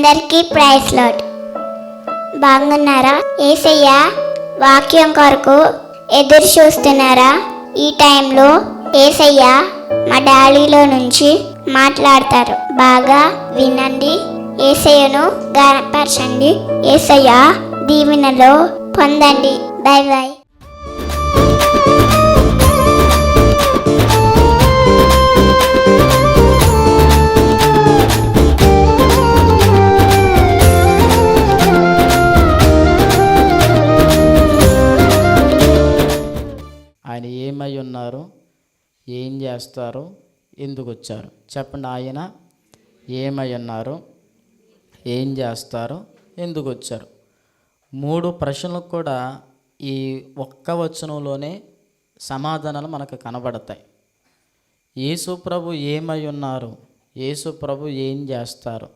అందరికీ price lot బాగున్నారా? ఏసయ్య వాక్యం కొరకు ఎదురు చూస్తున్నారా? ఈ టైంలో ఏసయ్య మా డాడీలో నుంచి మాట్లాడతారు. బాగా వినండి. ఏసయ్యను గనపరచండి. ఏసయ్య దీవెనలో పొందండి. Bye bye. ఉన్నారు. ఏం చేస్తారు? ఎందుకు వచ్చారు చెప్పండి ఆయన. ఏమై ఉన్నారు? ఏం చేస్తారు? ఎందుకు వచ్చారు మూడు ప్రశ్నలకు కూడా ఈ ఒక్క వచనంలోనే సమాధానాలు మనకు కనబడతాయి. యేసు ప్రభు ఏమై ఉన్నారు? యేసు ప్రభు ఏం చేస్తారు?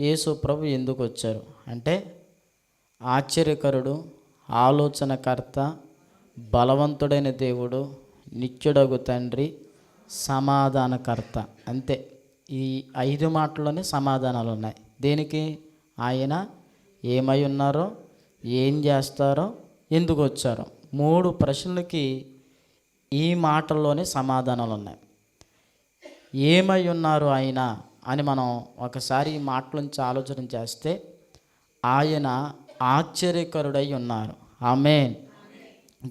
యేసు ప్రభు ఎందుకు వచ్చారు అంటే ఆశ్చర్యకరుడు ఆలోచనకర్త బలవంతుడైన దేవుడు నిత్యుడగు తండ్రి సమాధానకర్త. అంతే. ఈ ఐదు మాటల్లోనే సమాధానాలు ఉన్నాయి దేనికి? ఆయన ఏమై ఉన్నారో ఏం చేస్తారో ఎందుకు వచ్చారో. మూడు ప్రశ్నలకి ఈ మాటల్లోనే సమాధానాలు ఉన్నాయి ఏమై ఉన్నారు ఆయన అని మనం ఒకసారి ఈ మాటల నుంచి ఆలోచన చేస్తే ఆయన ఆశ్చర్యకరుడై ఉన్నారు. ఆమెన్.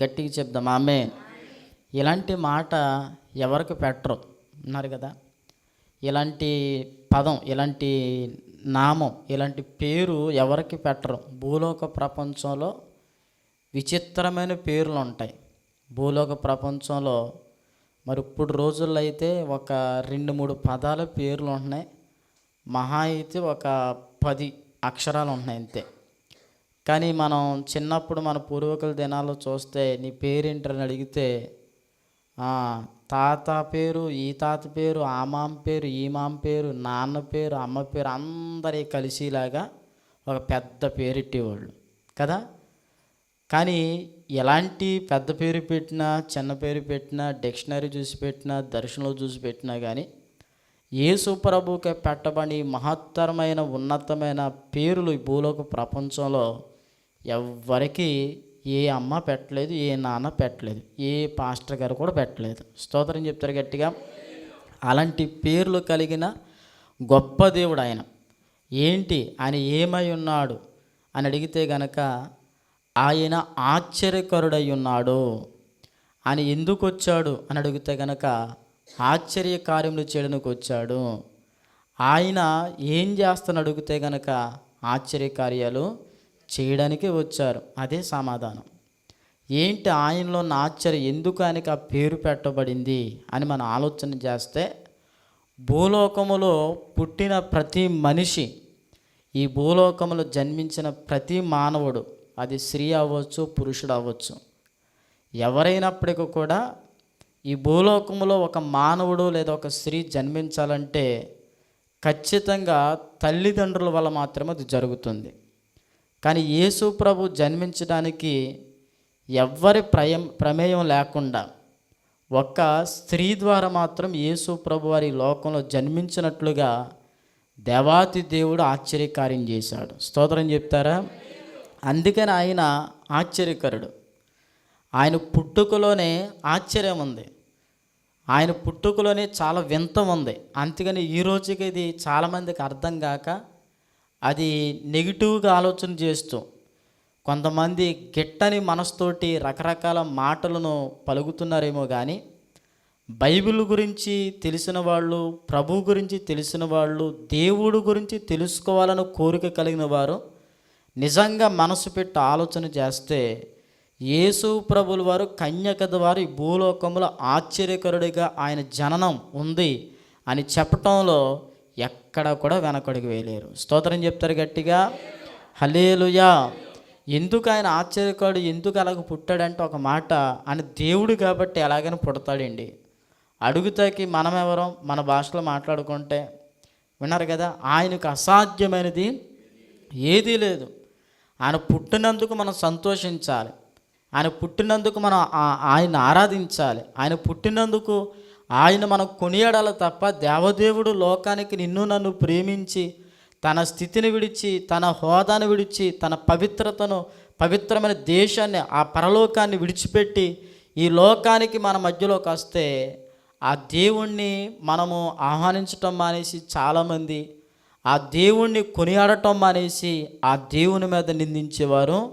గట్టిగా చెప్దాం. ఆమెన్. ఇలాంటి మాట ఎవరికి పెట్టరు. ఉన్నారు కదా. ఇలాంటి పదం ఇలాంటి నామం ఇలాంటి పేరు ఎవరికి పెట్టరు. భూలోక ప్రపంచంలో విచిత్రమైన పేర్లు ఉంటాయి. భూలోక ప్రపంచంలో మరి ఇప్పుడు రోజుల్లో అయితే ఒక రెండు మూడు పదాల పేర్లు ఉంటున్నాయి. మహా అయితే ఒక పది అక్షరాలు ఉంటున్నాయి అంతే. కానీ మనం చిన్నప్పుడు మన పూర్వీకుల దినాల్లో చూస్తే నీ పేరేంటని అడిగితే తాత పేరు ఈ తాత పేరు ఆ మామ పేరు ఈ మామ పేరు నాన్న పేరు అమ్మ పేరు అందరి కలిసిలాగా ఒక పెద్ద పేరు ఇట్టేవాళ్ళు కదా? కానీ ఎలాంటి పెద్ద పేరు పెట్టినా చిన్న పేరు పెట్టినా డిక్షనరీ చూసి పెట్టినా దర్శనంలో చూసి పెట్టినా కానీ యేసు ప్రభువుకి పెట్టబడి మహత్తరమైన ఉన్నతమైన పేర్లు ఈ భూలోక ప్రపంచంలో ఎవ్వరికి ఏ అమ్మ పెట్టలేదు ఏ నాన్న పెట్టలేదు ఏ పాస్టర్ గారు కూడా పెట్టలేదు. స్తోత్రం చెప్తారు గట్టిగా. అలాంటి పేర్లు కలిగిన గొప్ప దేవుడు ఆయన. ఏంటి? ఆయన ఏమై ఉన్నాడు? అని అడిగితే గనక ఆయన ఆశ్చర్యకరుడై ఉన్నాడు ఆయన ఎందుకు వచ్చాడు? అని అడిగితే గనక ఆశ్చర్య కార్యములు చేయడానికి వచ్చాడు. ఆయన ఏం చేస్తాను అడిగితే గనక ఆశ్చర్య కార్యాలు చేయడానికి వచ్చారు. అదే సమాధానం. ఏంటి ఆయనలో ఉన్న ఆశ్చర్యం? ఎందుకు ఆయనకి ఆ పేరు పెట్టబడింది అని మనం ఆలోచన చేస్తే భూలోకములో పుట్టిన ప్రతి మనిషి ఈ భూలోకములో జన్మించిన ప్రతి మానవుడు అది స్త్రీ అవ్వచ్చు పురుషుడు అవ్వచ్చు. ఎవరైనప్పటికీ కూడా ఈ భూలోకములో ఒక మానవుడు లేదా ఒక స్త్రీ జన్మించాలంటే ఖచ్చితంగా తల్లిదండ్రుల వల్ల మాత్రమే అది జరుగుతుంది. కానీ యేసు ప్రభు జన్మించడానికి ఎవ్వరి ప్రయం ప్రమేయం లేకుండా ఒక్క స్త్రీ ద్వారా మాత్రం యేసు ప్రభు వారి లోకంలో జన్మించినట్లుగా దేవాతి దేవుడు ఆశ్చర్యకార్యం చేశాడు. స్తోత్రం చెప్తారా? అందుకని ఆయన ఆశ్చర్యకరుడు. ఆయన పుట్టుకలోనే ఆశ్చర్యం ఉంది. ఆయన పుట్టుకలోనే చాలా వింత ఉంది. అందుకని ఈ రోజుకి ఇది చాలామందికి అర్థం కాక అది నెగిటివ్గా ఆలోచన చేస్తూ కొంతమంది గిట్టని మనసుతోటి రకరకాల మాటలను పలుకుతున్నారేమో కానీ బైబిల్ గురించి తెలిసిన వాళ్ళు ప్రభు గురించి తెలిసిన వాళ్ళు దేవుడు గురించి తెలుసుకోవాలని కోరిక కలిగిన వారు నిజంగా మనసు పెట్టి ఆలోచన చేస్తే యేసు ప్రభుల వారు కన్యక వారు ఈ భూలోకంలో ఆశ్చర్యకరుడిగా ఆయన జననం ఉంది అని చెప్పటంలో ఎక్కడ కూడా వెనకడుగు వేయలేరు. స్తోత్రం చెప్తారు గట్టిగా. హలేలుయా ఎందుకు ఆయన ఆశ్చర్యకాడు ఎందుకు అలాగ పుట్టాడంటే ఒక మాట ఆయన దేవుడు కాబట్టి ఎలాగైనా పుడతాడండి. అడుగుతాకి మనం ఎవరం మన భాషలో మాట్లాడుకుంటే విన్నారు కదా ఆయనకు అసాధ్యమైనది ఏదీ లేదు. ఆయన పుట్టినందుకు మనం సంతోషించాలి. ఆయన పుట్టినందుకు మనం ఆయన ఆరాధించాలి. ఆయన పుట్టినందుకు ఆయన మనం కొనియాడాలి తప్ప దేవదేవుడు లోకానికి నిన్ను నన్ను ప్రేమించి తన స్థితిని విడిచి తన హోదాను విడిచి తన పవిత్రతను పవిత్రమైన దేశాన్ని ఆ పరలోకాన్ని విడిచిపెట్టి ఈ లోకానికి మన మధ్యలోకి వస్తే ఆ దేవుణ్ణి మనము ఆహ్వానించటం మానేసి చాలామంది ఆ దేవుణ్ణి కొనియాడటం మానేసి ఆ దేవుని మీద నిందించేవారు.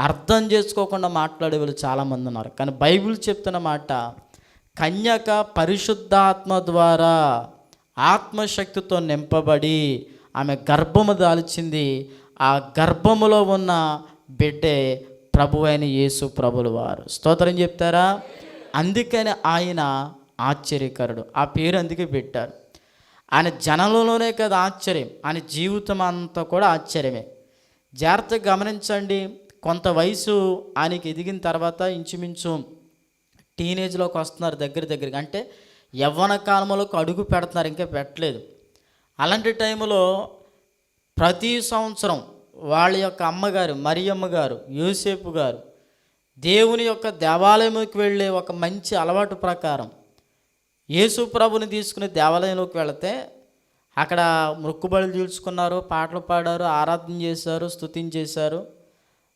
అర్థం చేసుకోకుండా మాట్లాడే వాళ్ళు చాలామంది ఉన్నారు. కానీ బైబిల్ చెప్తున్న మాట కన్యక పరిశుద్ధాత్మ ద్వారా ఆత్మశక్తితో నింపబడి ఆమె గర్భము దాల్చింది. ఆ గర్భములో ఉన్న బిడ్డే ప్రభు అయిన యేసు ప్రభులు వారు స్తోత్రం చెప్తారా? అందుకని ఆయన ఆశ్చర్యకరుడు. ఆ పేరు అందుకే పెట్టారు. ఆయన జనంలోనే కదా ఆశ్చర్యం. ఆయన జీవితం అంతా కూడా ఆశ్చర్యమే. జాగ్రత్తగా గమనించండి. కొంత వయసు ఆయనకి ఎదిగిన తర్వాత ఇంచుమించు టీనేజ్లోకి వస్తున్నారు దగ్గర దగ్గరికి అంటే యవ్వన కాలంలోకి అడుగు పెడుతున్నారు ఇంకా పెట్టలేదు. అలాంటి టైంలో ప్రతి సంవత్సరం వాళ్ళ యొక్క అమ్మగారు మరియమ్మ గారు యూసేపు గారు దేవుని యొక్క దేవాలయంలోకి వెళ్ళే ఒక మంచి అలవాటు ప్రకారం యేసు ప్రభుని తీసుకుని దేవాలయంలోకి వెళితే అక్కడ మొక్కుబడులు తీర్చుకున్నారు పాటలు పాడారు ఆరాధన చేశారు స్థుతించేశారు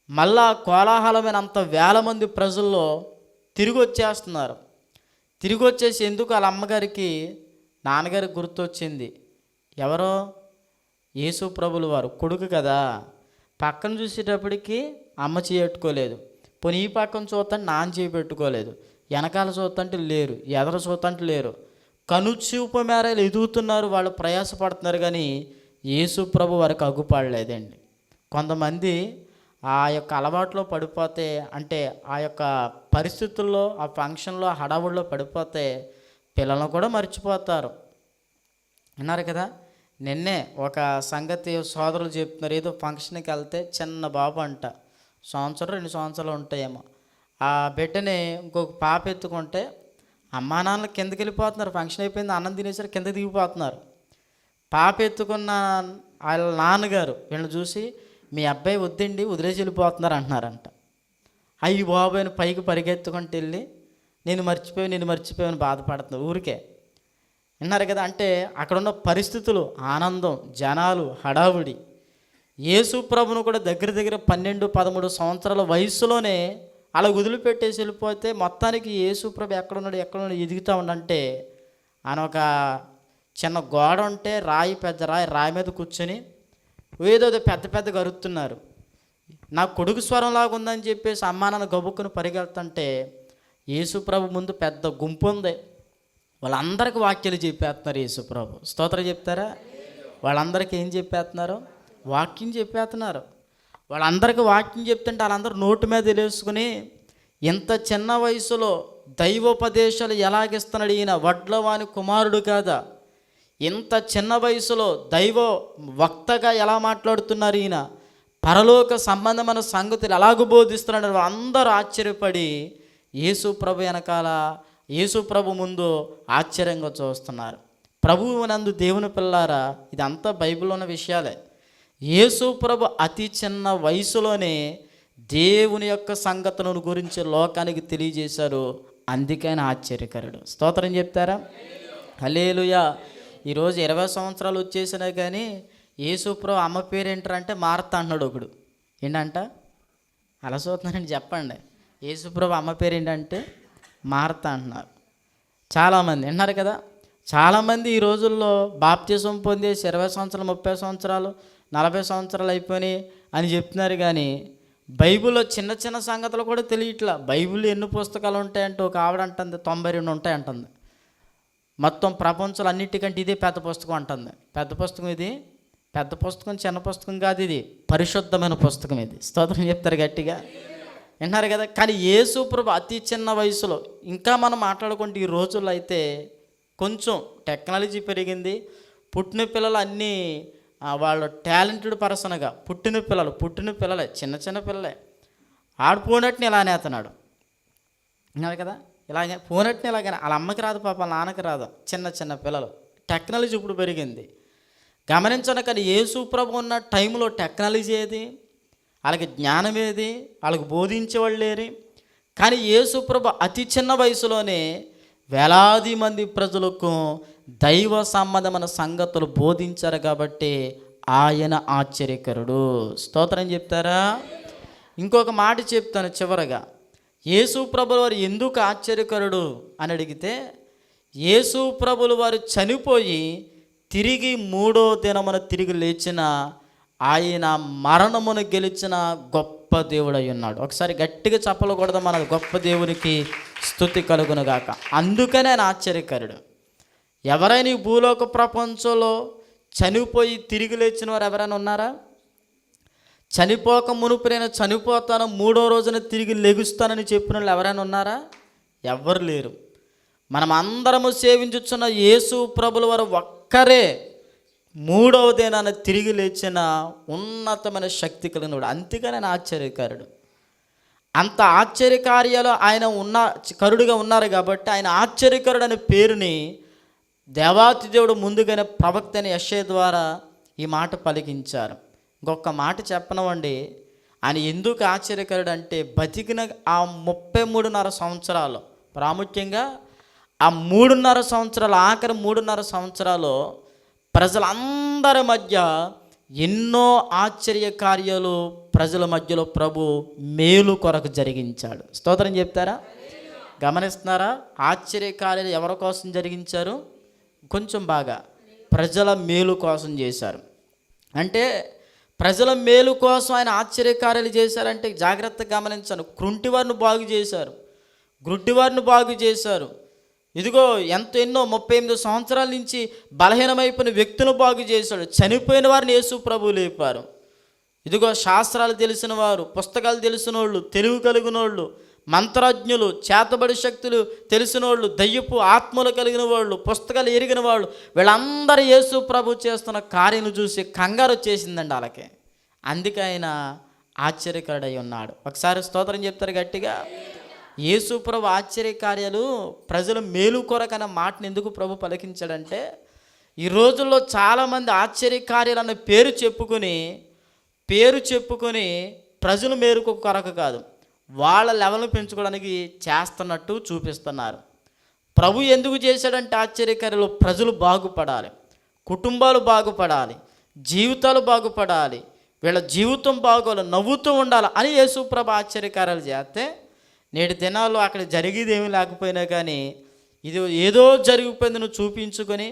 మళ్ళా కోలాహలమైన అంత వేల మంది ప్రజల్లో తిరిగి వచ్చేస్తున్నారు తిరిగి వచ్చేసి ఎందుకు వాళ్ళ అమ్మగారికి నాన్నగారికి గుర్తొచ్చింది? ఎవరో? యేసు ప్రభులు వారు కొడుకు కదా. పక్కన చూసేటప్పటికి అమ్మ చేయట్టుకోలేదు పోనీ ఈ పక్కన చూస్తాను నాన్న చేయి పెట్టుకోలేదు. వెనకాల చూద్దంటే లేరు ఎదర చూద్దంటే లేరు. కనుచూపు మేరలు ఎదుగుతున్నారు వాళ్ళు ప్రయాసపడుతున్నారు కానీ యేసు ప్రభు వారికి అగ్గుపడలేదండి కొంతమంది ఆ యొక్క అలవాట్లో పడిపోతే అంటే ఆ యొక్క పరిస్థితుల్లో ఆ ఫంక్షన్లో హడావుడిలో పడిపోతే పిల్లలను కూడా మర్చిపోతారు. విన్నారు కదా? నిన్నే ఒక సంగతి సోదరులు చెప్తున్నారు. ఏదో ఫంక్షన్కి వెళ్తే చిన్న బాబు అంట. సంవత్సరం రెండు సంవత్సరాలు ఉంటాయేమో. ఆ బిడ్డని ఇంకొక పాప ఎత్తుకుంటే అమ్మా నాన్నలు కిందకి వెళ్ళిపోతున్నారు. ఫంక్షన్ అయిపోయింది అన్నం తినేసరికి కింద దిగిపోతున్నారు. పాప ఎత్తుకున్న వాళ్ళ నాన్నగారు వీళ్ళని చూసి మీ అబ్బాయి వద్దండి వదిలేసి వెళ్ళిపోతున్నారు అంటున్నారంట. అయ్యి బాబోయని పైకి పరిగెత్తుకుంటూ వెళ్ళి నేను మర్చిపోయి నేను మర్చిపోయాను బాధపడుతున్నా ఊరికే. విన్నారు కదా అంటే అక్కడున్న పరిస్థితులు ఆనందం జనాలు హడావుడి. యేసు ప్రభును కూడా దగ్గర దగ్గర పన్నెండు పదమూడు సంవత్సరాల వయసులోనే అలా వదిలిపెట్టేసి వెళ్ళిపోతే మొత్తానికి యేసు ప్రభు ఎక్కడున్నాడు ఎక్కడున్నాడు ఎదుగుతా ఉండంటే ఆయన ఒక చిన్న గోడ ఉంటే రాయి పెద్ద రాయి రాయి మీద కూర్చొని ఏదో పెద్ద పెద్ద గరుతున్నారు నా కొడుకు స్వరం లాగా ఉందని చెప్పేసి అమ్మా గబుక్కును గబుక్కుని పరిగెళ్తుంటే యేసు ప్రభు ముందు పెద్ద గుంపు ఉంది. వాళ్ళందరికీ వాక్యాలు చెప్పేస్తున్నారు యేసు ప్రభు. స్తోత్రం చెప్తారా? వాళ్ళందరికీ ఏం చెప్పేస్తున్నారు? వాక్యం చెప్పేస్తున్నారు. వాళ్ళందరికీ వాక్యం చెప్తుంటే వాళ్ళందరూ నోటు మీద తెలుసుకుని ఇంత చిన్న వయసులో దైవోపదేశాలు ఎలాగిస్తున్నాడు ఈయన వడ్లవాని కుమారుడు కాదా? ఇంత చిన్న వయసులో దైవ వక్తగా ఎలా మాట్లాడుతున్నారు ఈయన? పరలోక సంబంధమైన సంగతులు ఎలాగ బోధిస్తున్నాడు? అందరూ ఆశ్చర్యపడి యేసు ప్రభు వెనకాల యేసు ప్రభు ముందు ఆశ్చర్యంగా చూస్తున్నారు. ప్రభువు నందు దేవుని పిల్లారా ఇదంతా బైబిల్ ఉన్న విషయాలే. యేసు ప్రభు అతి చిన్న వయసులోనే దేవుని యొక్క సంగతులను గురించి లోకానికి తెలియజేశారు. అందుకైనా ఆశ్చర్యకరుడు. స్తోత్రం చెప్తారా? హలేలుయా ఈరోజు ఇరవై సంవత్సరాలు వచ్చేసినా కానీ యేసుప్రభు అమ్మ పేరేంటారంటే మార్త అంటున్నాడు ఒకడు. ఏంటంట? అలా చూస్తున్నారని చెప్పండి. యేసుప్రభు అమ్మ పేరు ఏంటంటే మార్త అంటున్నారు. చాలామంది విన్నారు కదా? చాలామంది ఈ రోజుల్లో బాప్తిజం పొందేసి ఇరవై సంవత్సరాలు ముప్పై సంవత్సరాలు నలభై సంవత్సరాలు అయిపోయినాయి అని చెప్తున్నారు కానీ బైబిల్లో చిన్న చిన్న సంగతులు కూడా తెలియట్లా. బైబిల్ ఎన్ని పుస్తకాలు ఉంటాయంటే ఒక ఆవిడ అంటుంది తొంభై రెండు ఉంటాయంటుంది. మొత్తం ప్రపంచంలో అన్నిటికంటే ఇదే పెద్ద పుస్తకం అంటుంది. పెద్ద పుస్తకం ఇది? పెద్ద పుస్తకం చిన్న పుస్తకం కాదు ఇది. పరిశుద్ధమైన పుస్తకం ఇది. స్తోత్రం చెప్తారు గట్టిగా. విన్నారు కదా? కానీ యేసు ప్రభు అతి చిన్న వయసులో ఇంకా మనం మాట్లాడుకుంటే ఈ రోజుల్లో అయితే కొంచెం టెక్నాలజీ పెరిగింది. పుట్టిన పిల్లలు అన్నీ వాళ్ళు టాలెంటెడ్ పర్సన్గా పుట్టిన పిల్లలు పుట్టిన పిల్లలే చిన్న చిన్న పిల్లలే. ఆడిపోయినట్టుని ఇలానే అతన్నాడు విన్నారు కదా? ఇలాగే పోనట్టుని ఇలాగైనా వాళ్ళ అమ్మకి రాదు పాప వాళ్ళ నాన్నకి రాదు. చిన్న చిన్న పిల్లలు. టెక్నాలజీ ఇప్పుడు పెరిగింది. గమనించడం కానీ యేసు ప్రభు ఉన్న టైంలో టెక్నాలజీ ఏది? వాళ్ళకి జ్ఞానం ఏది? వాళ్ళకి బోధించేవాళ్ళు లేరు. కానీ యేసు అతి చిన్న వయసులోనే వేలాది మంది ప్రజలకు దైవ సంబంధమైన సంగతులు బోధించారు కాబట్టి ఆయన ఆశ్చర్యకరుడు. స్తోత్రం చెప్తారా? ఇంకొక మాట చెప్తాను చివరగా. యేసు ప్రభుల వారు ఎందుకు ఆశ్చర్యకరుడు అని అడిగితే యేసు ప్రభులు వారు చనిపోయి తిరిగి మూడో దినమున తిరిగి లేచిన ఆయన మరణమును గెలిచిన గొప్ప దేవుడై ఉన్నాడు. ఒకసారి గట్టిగా చెప్పకూడదు మన గొప్ప దేవునికి స్థుతి కలుగునుగాక అందుకనే ఆయన ఆశ్చర్యకరుడు. ఎవరైనా ఈ భూలోక ప్రపంచంలో చనిపోయి తిరిగి లేచిన వారు ఎవరైనా ఉన్నారా? చనిపోక మునుపు నేను చనిపోతాను మూడో రోజున తిరిగి లెగుస్తానని చెప్పిన వాళ్ళు ఎవరైనా ఉన్నారా? ఎవ్వరు లేరు. మనం అందరము సేవించుచున్న యేసు ప్రభుల వారు ఒక్కరే. మూడవ దినాన తిరిగి లేచిన ఉన్నతమైన శక్తి కలిగినవాడు అందుకని ఆయన ఆశ్చర్యకారుడు. అంత ఆశ్చర్యకార్యాలు ఆయన ఉన్న కరుడుగా ఉన్నారు కాబట్టి ఆయన ఆశ్చర్యకరుడు అనే పేరుని దేవాతి దేవుడు ముందుగానే ప్రవక్త అయిన ద్వారా ఈ మాట పలికించారు. ఇంకొక మాట చెప్పనవండి. ఆయన ఎందుకు ఆశ్చర్యకరుడు అంటే బతికిన ఆ ముప్పై మూడున్నర సంవత్సరాలు ప్రాముఖ్యంగా ఆ మూడున్నర సంవత్సరాలు ఆఖరి మూడున్నర సంవత్సరాలు ప్రజలందరి మధ్య ఎన్నో ఆశ్చర్య కార్యాలు ప్రజల మధ్యలో ప్రభు మేలు కొరకు జరిగించాడు. స్తోత్రం చెప్తారా? గమనిస్తున్నారా? ఆశ్చర్య కార్యాలు ఎవరి కోసం జరిగించారు? కొంచెం బాగా ప్రజల మేలు కోసం చేశారు. అంటే ప్రజల మేలు కోసం ఆయన ఆశ్చర్యకార్యాలు చేశారంటే జాగ్రత్తగా గమనించాను. కృంటివారిని బాగు చేశారు. గ్రుడ్డివారిని బాగు చేశారు. ఇదిగో ఎంత ఎన్నో ముప్పై ఎనిమిది సంవత్సరాల నుంచి బలహీనమైపోయిన వ్యక్తులను బాగు చేశాడు. చనిపోయిన వారిని యేసు ప్రభు లేపారు. ఇదిగో శాస్త్రాలు తెలిసిన వారు పుస్తకాలు తెలిసిన వాళ్ళు తెలివి కలిగిన వాళ్ళు మంత్రజ్ఞులు చేతబడి శక్తులు తెలిసిన వాళ్ళు దయ్యపు ఆత్మలు కలిగిన వాళ్ళు పుస్తకాలు ఎరిగిన వాళ్ళు వీళ్ళందరూ యేసు ప్రభు చేస్తున్న కార్యం చూసి కంగారు వచ్చేసిందండి వాళ్ళకి. అందుకే ఆయన ఆశ్చర్యకరుడై ఉన్నాడు. ఒకసారి స్తోత్రం చెప్తారు గట్టిగా యేసు ప్రభు ఆశ్చర్య కార్యాలు మేలు కొరకన్న మాటను ఎందుకు ప్రభు పలికించాడంటే ఈ రోజుల్లో చాలామంది ఆశ్చర్య కార్యాలు అన్న పేరు చెప్పుకొని పేరు చెప్పుకొని ప్రజలు మేరుకు కొరకు కాదు. వాళ్ళ లెవెల్ని పెంచుకోవడానికి చేస్తున్నట్టు చూపిస్తున్నారు. ప్రభు ఎందుకు చేశాడంటే ఆశ్చర్యకారులు ప్రజలు బాగుపడాలి. కుటుంబాలు బాగుపడాలి. జీవితాలు బాగుపడాలి. వీళ్ళ జీవితం బాగోలు నవ్వుతూ ఉండాలి అని యేసుప్రభ ఆశ్చర్యకారాలు చేస్తే నేటి దినాల్లో అక్కడ జరిగేది ఏమీ లేకపోయినా కానీ ఇది ఏదో జరిగిపోయిందని చూపించుకొని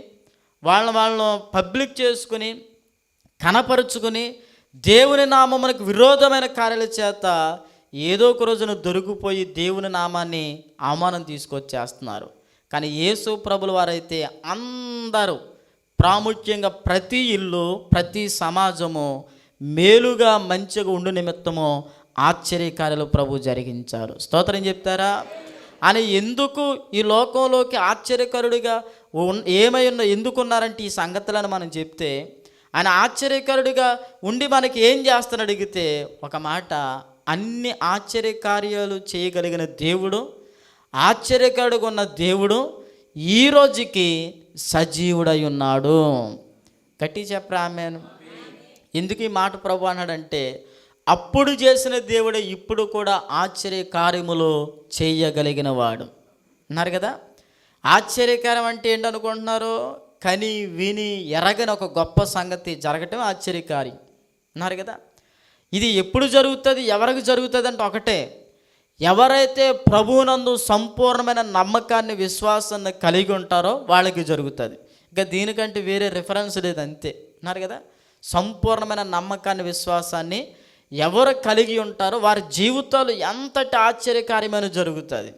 వాళ్ళని వాళ్ళను పబ్లిక్ చేసుకుని కనపరుచుకొని దేవుని నామమునకు విరోధమైన కార్యాల చేత ఏదో ఒక రోజున దొరికిపోయి దేవుని నామాన్ని అవమానం తీసుకొచ్చేస్తున్నారు. కానీ యేసు ప్రభుల వారైతే అందరూ ప్రాముఖ్యంగా ప్రతి ఇల్లు ప్రతి సమాజము మేలుగా మంచిగా ఉండు నిమిత్తము ఆశ్చర్యకార్యాలు ప్రభు జరిగించారు. స్తోత్రం చెప్తారా? అని ఎందుకు ఈ లోకంలోకి ఆశ్చర్యకరుడిగా ఉన్- ఏమై ఉన్న ఎందుకున్నారంటే ఈ సంగతులను మనం చెప్తే ఆయన ఆశ్చర్యకరుడిగా ఉండి మనకి ఏం చేస్తాను అడిగితే ఒక మాట అన్ని ఆశ్చర్యకార్యాలు చేయగలిగిన దేవుడు ఆశ్చర్యకరుడుగా ఉన్న దేవుడు ఈ రోజుకి సజీవుడై ఉన్నాడు. గట్టి చెప్పరా ఆమెను. ఎందుకు ఈ మాట ప్రభు అన్నాడంటే అప్పుడు చేసిన దేవుడే ఇప్పుడు కూడా ఆశ్చర్య కార్యములు చేయగలిగిన వాడు అన్నారు కదా? ఆశ్చర్యకారం అంటే ఏంటనుకుంటున్నారు? కని విని ఎరగని ఒక గొప్ప సంగతి జరగటం ఆశ్చర్యకారి అన్నారు కదా? ఇది ఎప్పుడు జరుగుతుంది? ఎవరికి జరుగుతుంది అంటే ఒకటే. ఎవరైతే ప్రభువునందు సంపూర్ణమైన నమ్మకాన్ని విశ్వాసాన్ని కలిగి ఉంటారో వాళ్ళకి జరుగుతుంది. ఇంకా దీనికంటే వేరే రిఫరెన్స్ లేదు అంతే. అన్నారు కదా? సంపూర్ణమైన నమ్మకాన్ని విశ్వాసాన్ని ఎవరు కలిగి ఉంటారో వారి జీవితాలు ఎంతటి ఆశ్చర్యకార్యమైన జరుగుతుంది.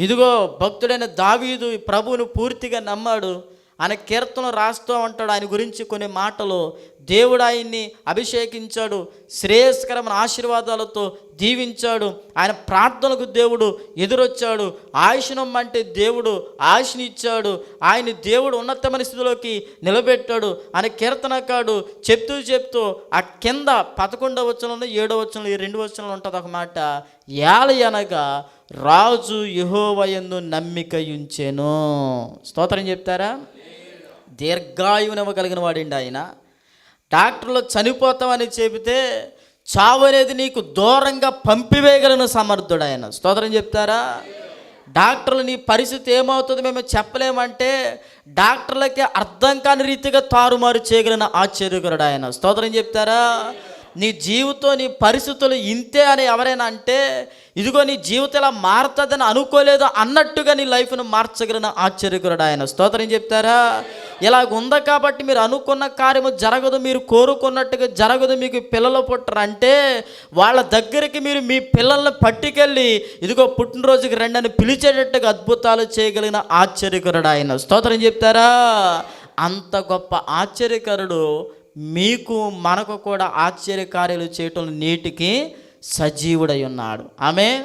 ఇదిగో భక్తుడైన దావీదు ప్రభువును పూర్తిగా నమ్మాడు. ఆయన కీర్తన రాస్తూ ఉంటాడు. ఆయన గురించి కొన్ని మాటలు దేవుడు ఆయన్ని అభిషేకించాడు శ్రేయస్కరమైన ఆశీర్వాదాలతో దీవించాడు. ఆయన ప్రార్థనకు దేవుడు ఎదురొచ్చాడు. ఆయుష్నమ్మంటే దేవుడు ఆయుష్నిచ్చాడు ఆయన దేవుడు ఉన్నతమైన స్థితిలోకి నిలబెట్టాడు. ఆయన కీర్తనకాడు చెప్తూ చెప్తూ ఆ కింద పదకొండవ వచనంలో ఏడవ వచనంలో ఈ రెండు వచనంలో ఉంటుంది ఒక మాట. ఏల అనగా రాజు యహోవయందు నమ్మిక ఉంచెను స్తోత్రం చెప్తారా? దీర్ఘాయువునివ్వగలిగిన వాడండి ఆయన. డాక్టర్లు చనిపోతామని చెబితే చావు అనేది నీకు దూరంగా పంపివేయగలిగిన సమర్థుడు ఆయన స్తోత్రం చెప్తారా? డాక్టర్లు నీ పరిస్థితి ఏమవుతుంది మేము చెప్పలేమంటే డాక్టర్లకి అర్థం కాని రీతిగా తారుమారు చేయగలిగిన ఆశ్చర్యకరుడు ఆయన స్తోత్రం చెప్తారా? నీ జీవితం నీ పరిస్థితులు ఇంతే అని ఎవరైనా అంటే ఇదిగో నీ జీవితం ఇలా మారుతుందని అనుకోలేదు అన్నట్టుగా నీ లైఫ్ను మార్చగలిగిన ఆశ్చర్యకురుడు ఆయన. స్తోత్రం చెప్తారా? ఇలాగ ఉంది కాబట్టి మీరు అనుకున్న కార్యము జరగదు మీరు కోరుకున్నట్టుగా జరగదు మీకు పిల్లలు పుట్టరు అంటే వాళ్ళ దగ్గరికి మీరు మీ పిల్లల్ని పట్టుకెళ్ళి ఇదిగో పుట్టినరోజుకి రెండని పిలిచేటట్టుగా అద్భుతాలు చేయగలిగిన ఆశ్చర్యకరుడు ఆయన. స్తోత్రం చెప్తారా? అంత గొప్ప ఆశ్చర్యకరుడు మీకు మనకు కూడా ఆశ్చర్యకార్యాలు చేయటం నేటికి సజీవుడై ఉన్నాడు. ఆమె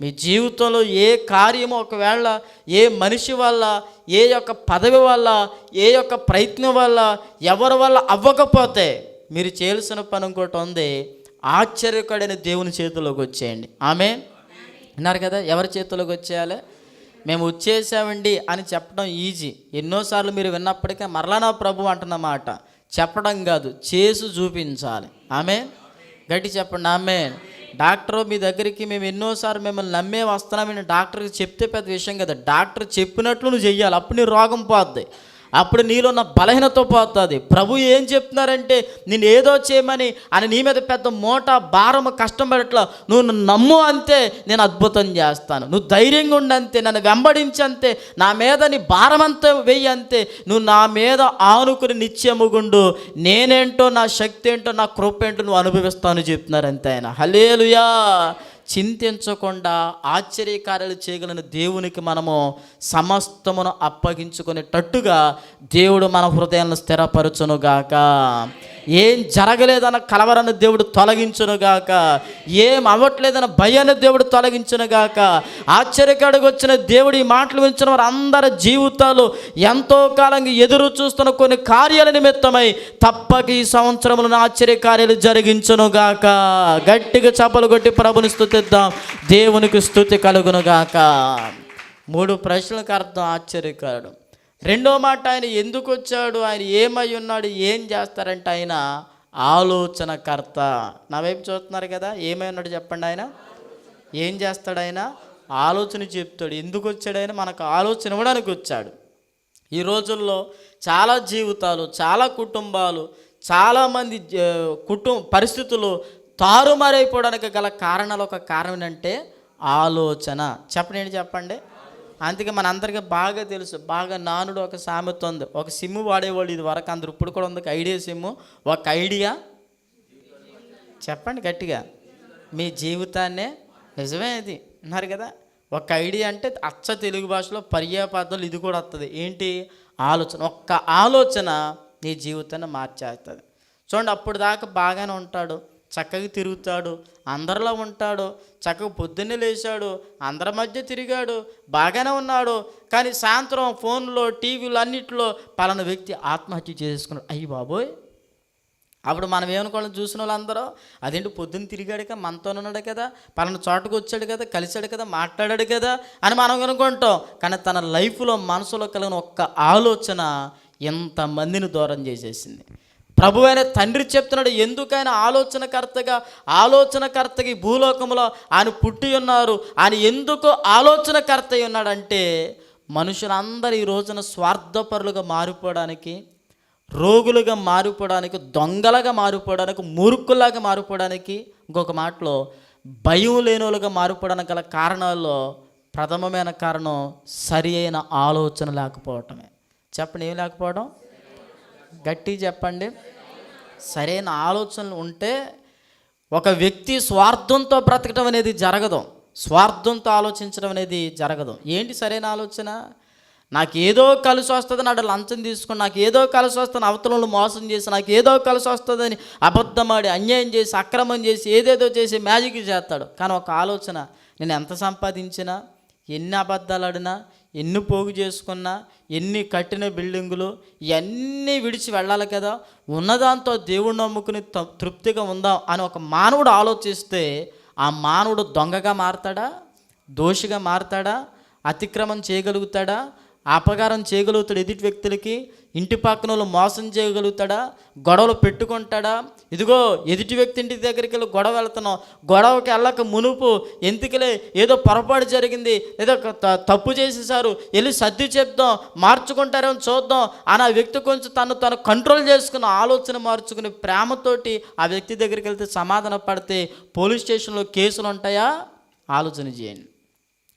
మీ జీవితంలో ఏ కార్యము ఒకవేళ ఏ మనిషి వల్ల ఏ యొక్క పదవి వల్ల ఏ యొక్క ప్రయత్నం వల్ల ఎవరి వల్ల అవ్వకపోతే మీరు చేయాల్సిన పని ఇంకోటి ఉంది ఆశ్చర్యకడైన దేవుని చేతిలోకి వచ్చేయండి. ఆమె విన్నారు కదా ఎవరి చేతిలోకి వచ్చేయాలి? మేము వచ్చేసామండి అని చెప్పడం ఈజీ ఎన్నోసార్లు మీరు విన్నప్పటికీ మరలా నా ప్రభు అంటున్నమాట చెప్పడం కాదు చేసి చూపించాలి. ఆమె గట్టి చెప్పండి ఆమె డాక్టర్ మీ దగ్గరికి మేము ఎన్నోసార్లు మిమ్మల్ని నమ్మే వస్తున్నామని డాక్టర్కి చెప్తే పెద్ద విషయం కదా. డాక్టర్ చెప్పినట్లు నువ్వు చెయ్యాలి అప్పుడు నీ రోగం పోద్ది. అప్పుడు నీలో ఉన్న బలహీనత పోతుంది. ప్రభు ఏం చెప్తున్నారంటే నేను ఏదో చేయమని అని నీ మీద పెద్ద మూట భారం కష్టం పడట్లా. నువ్వు నమ్ము అంతే నేను అద్భుతం చేస్తాను. నువ్వు ధైర్యంగా ఉండంతే నన్ను వెంబడించంతే నా మీద నీ భారం అంతా వెయ్యి అంతే. నువ్వు నా మీద ఆనుకుని నిత్యముగుండు నేనేంటో నా శక్తి ఏంటో నా కృప ఏంటో నువ్వు అనుభవిస్తాను చెప్తున్నారు అంతే ఆయన. హలేలుయా చింతించకుండా ఆశ్చర్యకార్యాలు చేయగలిగిన దేవునికి మనము సమస్తమును అప్పగించుకునేటట్టుగా దేవుడు మన హృదయాలను స్థిరపరచునుగాక. ఏం జరగలేదన్న కలవరని దేవుడు తొలగించునుగాక. ఏం అవ్వట్లేదన్న భయాన్ని దేవుడు తొలగించునుగాక. ఆశ్చర్యకాడికి వచ్చిన దేవుడు ఈ మాటలు వించిన వారందరి జీవితాలు ఎంతో కాలంగా ఎదురు చూస్తున్న కొన్ని కార్యాల నిమిత్తమై తప్పక ఈ సంవత్సరంలో ఆశ్చర్యకార్యాలు జరిగించునుగాక. గట్టిగా చపలు కొట్టి ప్రభుని స్థుతిద్దాం. దేవునికి స్థుతి కలుగునుగాక. మూడు ప్రశ్నలకు అర్థం ఆశ్చర్యకారుడు. రెండో మాట ఆయన ఎందుకు వచ్చాడు? ఆయన ఏమై ఉన్నాడు? ఏం చేస్తారంటే ఆయన ఆలోచనకర్త. నా వైపు చూస్తున్నారు కదా ఏమై ఉన్నాడు చెప్పండి ఆయన? ఏం చేస్తాడు ఆయన? ఆలోచన చెప్తాడు. ఎందుకు వచ్చాడు ఆయన? మనకు ఆలోచన ఇవ్వడానికి వచ్చాడు. ఈ రోజుల్లో చాలా జీవితాలు చాలా కుటుంబాలు చాలామంది కుటుంబ పరిస్థితులు తారుమారైపోవడానికి గల కారణాలు ఒక కారణం ఏంటంటే ఆలోచన. చెప్పండి ఏంటి చెప్పండి? అందుకే మనందరికీ బాగా తెలుసు బాగా నానుడు ఒక సామెత ఉంది. ఒక సిమ్ వాడేవాళ్ళు ఇది వరకు అందరు ఇప్పుడు కూడా ఉంది. ఒక ఐడియా సిమ్ ఒక ఐడియా. చెప్పండి గట్టిగా. మీ జీవితాన్నే నిజమే అది అన్నారు కదా. ఒక ఐడియా అంటే అచ్చ తెలుగు భాషలో పర్యాపదాలు ఇది కూడా వస్తుంది ఏంటి? ఆలోచన. ఒక్క ఆలోచన నీ జీవితాన్ని మార్చేస్తుంది చూడండి అప్పుడు దాకా బాగానే ఉంటాడు. చక్కగా తిరుగుతాడు అందరిలో ఉంటాడు చక్కగా పొద్దున్నే లేచాడు అందరి మధ్య తిరిగాడు బాగానే ఉన్నాడు. కానీ సాయంత్రం ఫోన్లో టీవీలో అన్నిట్లో పలానా వ్యక్తి ఆత్మహత్య చేసుకున్నాడు. అయ్యి బాబోయ్! అప్పుడు మనం ఏమనుకోవాలి చూసిన వాళ్ళందరూ? అదేంటి పొద్దున్న తిరిగాడు కదా మనతో ఉన్నాడు కదా పలానా చోటకు వచ్చాడు కదా కలిశాడు కదా మాట్లాడాడు కదా అని మనం అనుకుంటాం. కానీ తన లైఫ్లో మనసులో కలిగిన ఒక్క ఆలోచన ఎంతమందిని దూరం చేసేసింది? ప్రభు అయిన తండ్రి చెప్తున్నాడు ఎందుకైనా ఆలోచనకర్తగా ఆలోచనకర్తకి ఈ భూలోకంలో ఆయన పుట్టి ఉన్నారు. ఆయన ఎందుకు ఆలోచనకర్త ఉన్నాడంటే మనుషులందరూ ఈ రోజున స్వార్థపరులుగా మారిపోవడానికి రోగులుగా మారిపోవడానికి దొంగలుగా మారిపోవడానికి మూర్ఖులాగా మారిపోవడానికి ఇంకొక మాటలో భయం లేనోలుగా మారిపోవడానికి గల కారణాల్లో ప్రథమమైన కారణం సరి అయిన ఆలోచన లేకపోవటమే. చెప్పండి ఏం లేకపోవడం గట్టి చెప్పండి. సరైన ఆలోచనలు ఉంటే ఒక వ్యక్తి స్వార్థంతో బ్రతకడం అనేది జరగదు. స్వార్థంతో ఆలోచించడం అనేది జరగదు. ఏంటి సరైన ఆలోచన? నాకు ఏదో కలిసి వస్తుంది నాడు లంచం తీసుకుని నాకు ఏదో కలిసి వస్తుంది అవతలను మోసం చేసి నాకు ఏదో కలిసి వస్తుందని అబద్ధమాడి అన్యాయం చేసి అక్రమం చేసి ఏదేదో చేసి మ్యాజిక్ చేస్తాడు. కానీ ఒక ఆలోచన నేను ఎంత సంపాదించినా ఎన్ని అబద్ధాలు ఆడినా ఎన్ని పోగు చేసుకున్నా ఎన్ని కట్టిన బిల్డింగులు ఇవన్నీ విడిచి వెళ్ళాలి కదా. ఉన్నదాంతో దేవుడు నమ్ముకుని త- తృప్తిగా ఉందాం అని ఒక మానవుడు ఆలోచిస్తే ఆ మానవుడు దొంగగా మారతాడా? దోషిగా మారతాడా? అతిక్రమం చేయగలుగుతాడా? అపకారం చేయగలుగుతాడు ఎదుటి వ్యక్తులకి ఇంటి పక్కన వాళ్ళు మోసం చేయగలుగుతాడా గొడవలు పెట్టుకుంటాడా? ఇదిగో ఎదుటి వ్యక్తి ఇంటి దగ్గరికి వెళ్ళి గొడవ వెళ్తున్నాం గొడవకి వెళ్ళక మునుపు ఎందుకులే? ఏదో పొరపాటు జరిగింది ఏదో ఒక తప్పు చేసేసారు వెళ్ళి సర్ది చెప్దాం మార్చుకుంటారేమో చూద్దాం అని ఆ వ్యక్తి కొంచెం తను తను కంట్రోల్ చేసుకుని ఆలోచన మార్చుకుని ప్రేమతోటి ఆ వ్యక్తి దగ్గరికి వెళ్తే సమాధాన పడితే పోలీస్ స్టేషన్లో కేసులు ఉంటాయా ఆలోచన చేయండి.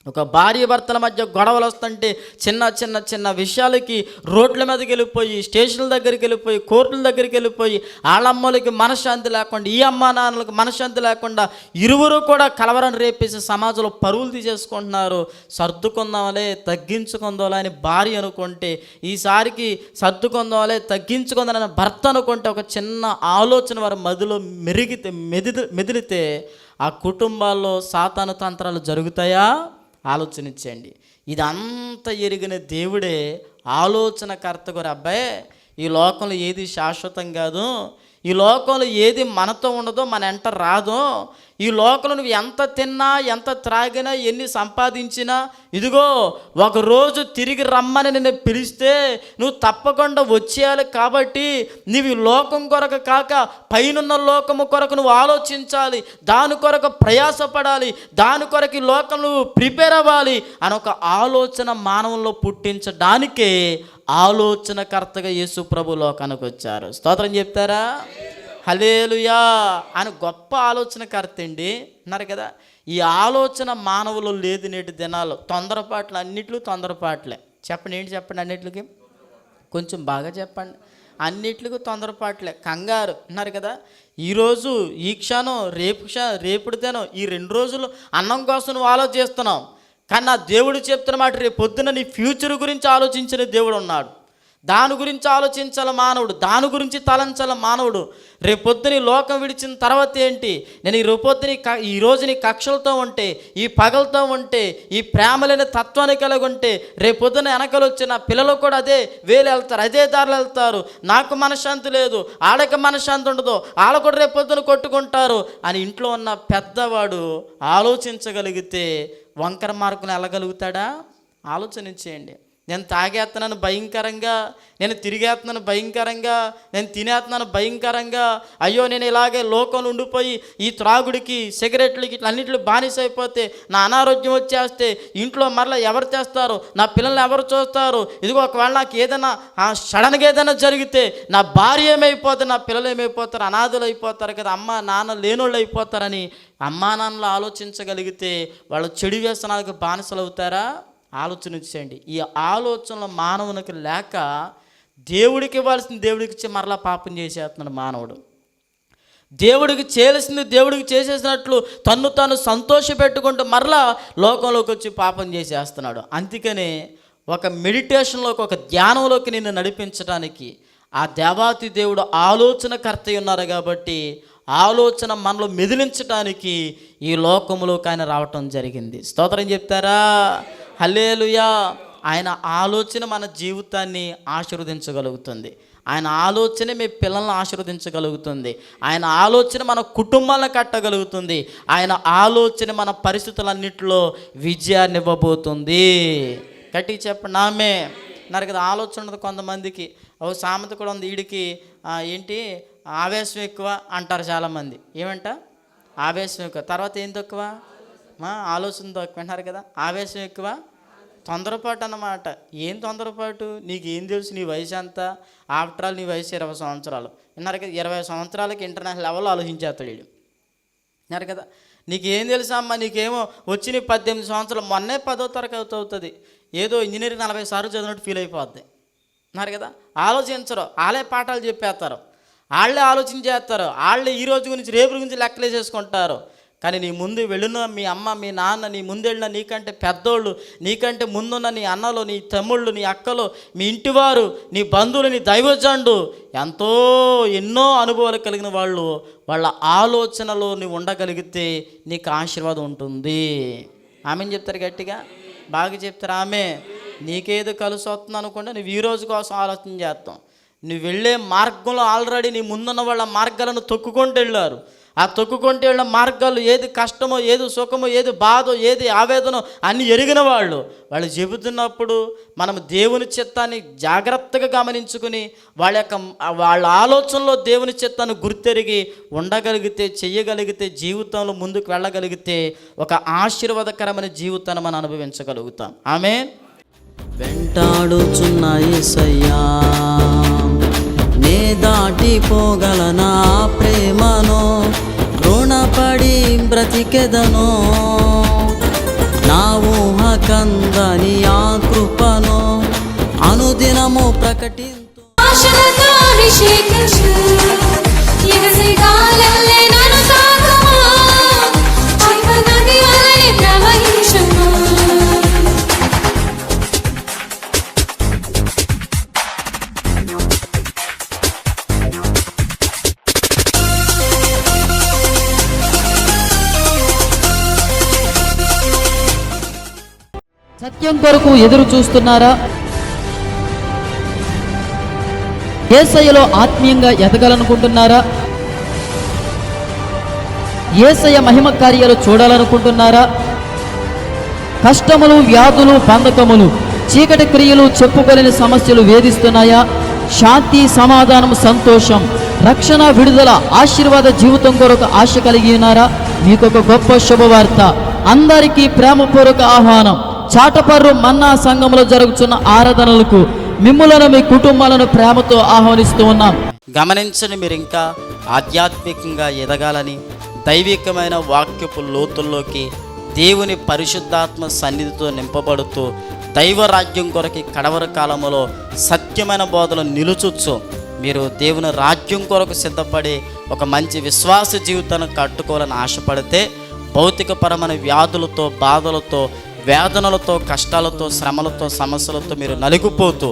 ఒక భార్య భర్తల మధ్య గొడవలు వస్తుంటే చిన్న చిన్న చిన్న విషయాలకి రోడ్ల మీదకి వెళ్ళిపోయి స్టేషన్ల దగ్గరికి వెళ్ళిపోయి కోర్టుల దగ్గరికి వెళ్ళిపోయి వాళ్ళమ్మలకి మనశ్శాంతి లేకుండా ఈ అమ్మ నాన్నలకు మనశ్శాంతి లేకుండా ఇరువురు కూడా కలవరం రేపేసి సమాజంలో పరువులు తీసేసుకుంటున్నారు. సర్దుకుందాంలే తగ్గించుకుందాంలే అని భార్య అనుకుంటే ఈసారికి సర్దుకుందాంలే తగ్గించుకుందామని భర్త అనుకుంటే ఒక చిన్న ఆలోచన వారి మదిలో మెరిగితే మెదిలి మెదిలితే ఆ కుటుంబాల్లో సాతాను తంత్రాలు జరుగుతాయా? ఆలోచనించండి ఇదంతా ఎరిగిన దేవుడే ఆలోచనకర్త గురి అబ్బాయి ఈ లోకంలో ఏది శాశ్వతం కాదు ఈ లోకంలో ఏది మనతో ఉండదో మన ఎంట రాదో ఈ లోకంలో నువ్వు ఎంత తిన్నా ఎంత త్రాగినా ఎన్ని సంపాదించినా ఇదిగో ఒకరోజు తిరిగి రమ్మని నిన్ను పిలిస్తే నువ్వు తప్పకుండా వచ్చేయాలి కాబట్టి నీవు ఈ లోకం కొరకు కాక పైనున్న లోకము కొరకు నువ్వు ఆలోచించాలి. దాని కొరకు ప్రయాసపడాలి. దాని కొరకు ఈ లోకం నువ్వు ప్రిపేర్ అవ్వాలి అని ఒక ఆలోచన మానవంలో పుట్టించడానికే ఆలోచనకర్తగా యేసు ప్రభు లోకానికి వచ్చారు. స్తోత్రం చెప్తారా? హలేలుయా అని గొప్ప ఆలోచనకర్త అండి అన్నారు కదా. ఈ ఆలోచన మానవులు లేదు నేటి దినాలు తొందరపాట్లు అన్నిట్లు తొందరపాట్లే. చెప్పండి ఏంటి చెప్పండి అన్నిట్లకి? కొంచెం బాగా చెప్పండి. అన్నిట్లకు తొందరపాట్లే. కంగారు అన్నారు కదా. ఈరోజు ఈ క్షణం రేపు క్ష రేపుడితేనో ఈ రెండు రోజులు అన్నం కోసం నువ్వు ఆలోచిస్తున్నావు. కానీ నా దేవుడు చెప్తున్న మాట రేపు పొద్దున నీ ఫ్యూచర్ గురించి ఆలోచించిన దేవుడు ఉన్నాడు. దాని గురించి ఆలోచించాల మానవుడు దాని గురించి తలంచాల మానవుడు. రేపొద్దున లోకం విడిచిన తర్వాత ఏంటి? నేను ఈ రేపొద్దుని క ఈ రోజుని కక్షలతో ఉంటే ఈ పగలతో ఉంటే ఈ ప్రేమలేని తత్వాన్ని కలిగి ఉంటే రేపొద్దున వెనకలు వచ్చిన పిల్లలు కూడా అదే వేలు వెళ్తారు అదే దారిలో వెళ్తారు. నాకు మనశ్శాంతి లేదు ఆడకి మనశ్శాంతి ఉండదు వాళ్ళు కూడా రేపొద్దున కొట్టుకుంటారు అని ఇంట్లో ఉన్న పెద్దవాడు ఆలోచించగలిగితే వంకర మార్కును వెళ్ళగలుగుతాడా? ఆలోచన చేయండి. నేను తాగేస్తున్నాను భయంకరంగా నేను తిరిగేస్తున్నాను భయంకరంగా నేను తినేస్తున్నాను భయంకరంగా. అయ్యో నేను ఇలాగే లోకంలో ఉండిపోయి ఈ త్రాగుడికి సిగరెట్లకి అన్నింటిలో బానిస అయిపోతే నా అనారోగ్యం వచ్చేస్తే ఇంట్లో మరలా ఎవరు చేస్తారు నా పిల్లల్ని ఎవరు చూస్తారు? ఇదిగో ఒకవేళ నాకు ఏదైనా సడన్గా ఏదైనా జరిగితే నా భార్య ఏమైపోతుంది నా పిల్లలు ఏమైపోతారు? అనాథులు అయిపోతారు కదా అమ్మ నాన్న లేనోళ్ళు అయిపోతారని అమ్మా నాన్నలు ఆలోచించగలిగితే వాళ్ళు చెడు వ్యసనాలకు బానిసలు అవుతారా? ఆలోచన చేయండి. ఈ ఆలోచనలు మానవునికి లేక దేవుడికి ఇవ్వాల్సిన దేవుడికి ఇచ్చి మరలా పాపం చేసేస్తున్నాడు మానవుడు. దేవుడికి చేయాల్సింది దేవుడికి చేసేసినట్లు తన్ను తాను సంతోష పెట్టుకుంటూ మరలా లోకంలోకి వచ్చి పాపం చేసేస్తున్నాడు. అందుకనే ఒక మెడిటేషన్లోకి ఒక ధ్యానంలోకి నిన్ను నడిపించడానికి ఆ దేవాతి దేవుడు ఆలోచనకర్త ఉన్నారు కాబట్టి ఆలోచన మనలో మెదిలించడానికి ఈ లోకంలోకి ఆయన రావటం జరిగింది. స్తోత్రం చెప్తారా? హల్లేలుయా. ఆయన ఆలోచన మన జీవితాన్ని ఆశీర్వదించగలుగుతుంది. ఆయన ఆలోచన మీ పిల్లల్ని ఆశీర్వదించగలుగుతుంది. ఆయన ఆలోచన మన కుటుంబాలను కట్టగలుగుతుంది. ఆయన ఆలోచన మన పరిస్థితులన్నింటిలో విజయాన్ని ఇవ్వబోతుంది కట్టి చెప్పండి ఆమె నాకు కదా ఆలోచన ఉండదు కొంతమందికి. ఓ సామెత కూడా ఉంది వీడికి ఏంటి? ఆవేశం ఎక్కువ అంటారు చాలామంది. ఏమంట? ఆవేశం ఎక్కువ. తర్వాత ఏం తక్కువ? ఆలోచన తక్కువ అంటారు కదా ఆవేశం ఎక్కువ తొందరపాటు అన్నమాట ఏం తొందరపాటు? నీకు ఏం తెలుసు నీ వయసు ఎంత? ఆఫ్టర్ ఆల్ నీ వయసు ఇరవై సంవత్సరాలు. విన్నారు కదా ఇరవై సంవత్సరాలకి ఇంటర్నేషనల్ లెవెల్లో ఆలోచించేస్తాడు వీడు. విన్నారు కదా నీకేం తెలుసా అమ్మా నీకేమో వచ్చిన పద్దెనిమిది సంవత్సరాలు మొన్నే పదో తరగతి అవుతుంది. ఏదో ఇంజనీరింగ్ నలభై సార్లు చదివినట్టు ఫీల్ అయిపోద్ది. అన్నారు కదా ఆలోచించరు. వాళ్ళే పాఠాలు చెప్పేస్తారు. వాళ్ళే ఆలోచించేస్తారు వాళ్ళే ఈ రోజు గురించి రేపు గురించి లెక్కలేసేసుకుంటారు. కానీ నీ ముందు వెళ్ళిన మీ అమ్మ మీ నాన్న నీ ముందు వెళ్ళిన నీకంటే పెద్దోళ్ళు నీకంటే ముందున్న నీ అన్నలు నీ తమ్ముళ్ళు నీ అక్కలు మీ ఇంటివారు నీ బంధువులు నీ దైవజండు ఎంతో ఎన్నో అనుభవాలు కలిగిన వాళ్ళు వాళ్ళ ఆలోచనలో నువ్వు ఉండగలిగితే నీకు ఆశీర్వాదం ఉంటుంది. ఆమెను చెప్తారు గట్టిగా? బాగా చెప్తారు ఆమె. నీకేదో కలిసి వస్తుంది అనుకుంటే నువ్వు ఈ రోజు కోసం ఆలోచన చేస్తాం నువ్వు వెళ్ళే మార్గంలో ఆల్రెడీ నీ ముందున్న వాళ్ళ మార్గాలను తొక్కుకుంటూ వెళ్ళారు. ఆ తొక్కుకుంటే వెళ్ళిన మార్గాలు ఏది కష్టమో ఏది సుఖమో ఏది బాధో ఏది ఆవేదనో అన్ని ఎరిగిన వాళ్ళు. వాళ్ళు చెబుతున్నప్పుడు మనం దేవుని చిత్తాన్ని జాగ్రత్తగా గమనించుకుని వాళ్ళ యొక్క వాళ్ళ ఆలోచనలో దేవుని చిత్తాన్ని గుర్తెరిగి ఉండగలిగితే చేయగలిగితే జీవితంలో ముందుకు వెళ్ళగలిగితే ఒక ఆశీర్వాదకరమైన జీవితాన్ని మనం అనుభవించగలుగుతాం. ఆమె వెంటాడుచున్నాయి సయ్యా దాటిపోగలనా ప్రేమను? రుణపడి బ్రతికెదను? నా ఊహ కందని ఆ కృపను? అనుదినము ప్రకటింతు సత్యం కొరకు ఎదురు చూస్తున్నారా? ఏసయ్యలో ఆత్మీయంగా ఎదగాలనుకుంటున్నారా? ఏసయ్య మహిమ కార్యాలు చూడాలనుకుంటున్నారా? కష్టములు వ్యాధులు బంధకములు చీకటి క్రియలు చెప్పుకోలేని సమస్యలు వేధిస్తున్నాయా? శాంతి సమాధానం సంతోషం రక్షణ విడుదల ఆశీర్వాద జీవితం కొరకు ఆశ కలిగి ఉన్నారా? మీకొక గొప్ప శుభవార్త. అందరికీ ప్రేమపూర్వక ఆహ్వానం. చాటపర్రు మన్నా సంఘంలో జరుగుతున్న ఆరాధనలకు మిమ్ములను మీ కుటుంబాలను ప్రేమతో ఆహ్వానిస్తూ ఉన్నాం. గమనించని మీరు ఇంకా ఆధ్యాత్మికంగా ఎదగాలని దైవికమైన వాక్యపు లోతుల్లోకి దేవుని పరిశుద్ధాత్మ సన్నిధితో నింపబడుతూ దైవరాజ్యం కొరకి కడవర కాలంలో సత్యమైన బోధలు నిలుచుచ్చు మీరు దేవుని రాజ్యం కొరకు సిద్ధపడి ఒక మంచి విశ్వాస జీవితాన్ని కట్టుకోవాలని ఆశపడితే భౌతికపరమైన వ్యాధులతో బాధలతో వేదనలతో కష్టాలతో శ్రమలతో సమస్యలతో మీరు నలిగిపోతూ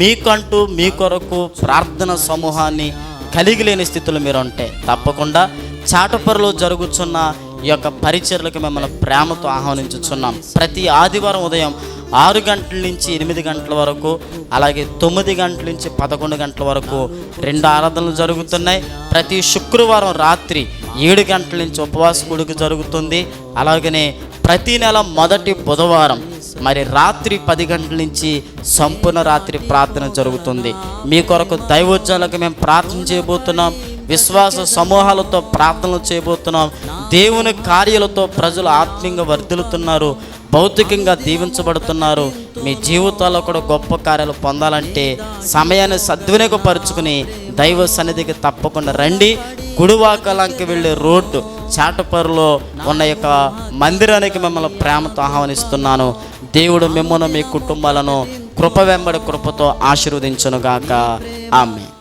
మీకంటూ మీ కొరకు ప్రార్థన సమూహాన్ని కలిగి లేని స్థితిలో మీరు ఉంటే తప్పకుండా చాటపరలో జరుగుతున్న ఈ యొక్క పరిచర్లకు మిమ్మల్ని ప్రేమతో ఆహ్వానించుచున్నాం. ప్రతి ఆదివారం ఉదయం ఆరు గంటల నుంచి ఎనిమిది గంటల వరకు అలాగే తొమ్మిది గంటల నుంచి పదకొండు గంటల వరకు రెండు ఆరాధనలు జరుగుతున్నాయి. ప్రతి శుక్రవారం రాత్రి ఏడు గంటల నుంచి ఉపవాస కూడిక జరుగుతుంది. అలాగనే ప్రతి నెల మొదటి బుధవారం మరి రాత్రి పది గంటల నుంచి సంపూర్ణ రాత్రి ప్రార్థన జరుగుతుంది. మీ కొరకు దైవోజ్జాలకు మేము ప్రార్థన చేయబోతున్నాం. విశ్వాస సమూహాలతో ప్రార్థనలు చేయబోతున్నాం. దేవుని కార్యాలతో ప్రజలు ఆత్మీయంగా వర్ధిల్లుతున్నారు. భౌతికంగా దీవించబడుతున్నారు. మీ జీవితాల్లో కూడా గొప్ప కార్యాలు పొందాలంటే సమయాన్ని సద్వినియోగపరుచుకుని దైవ సన్నిధికి తప్పకుండా రండి. గుడివాకలంకి వెళ్ళే రోడ్డు చాటపరులో ఉన్న యొక్క మందిరానికి మిమ్మల్ని ప్రేమతో ఆహ్వానిస్తున్నాను. దేవుడు మిమ్మల్ని మీ కుటుంబాలను కృప వెంబడి కృపతో ఆశీర్వదించునుగాక. ఆమె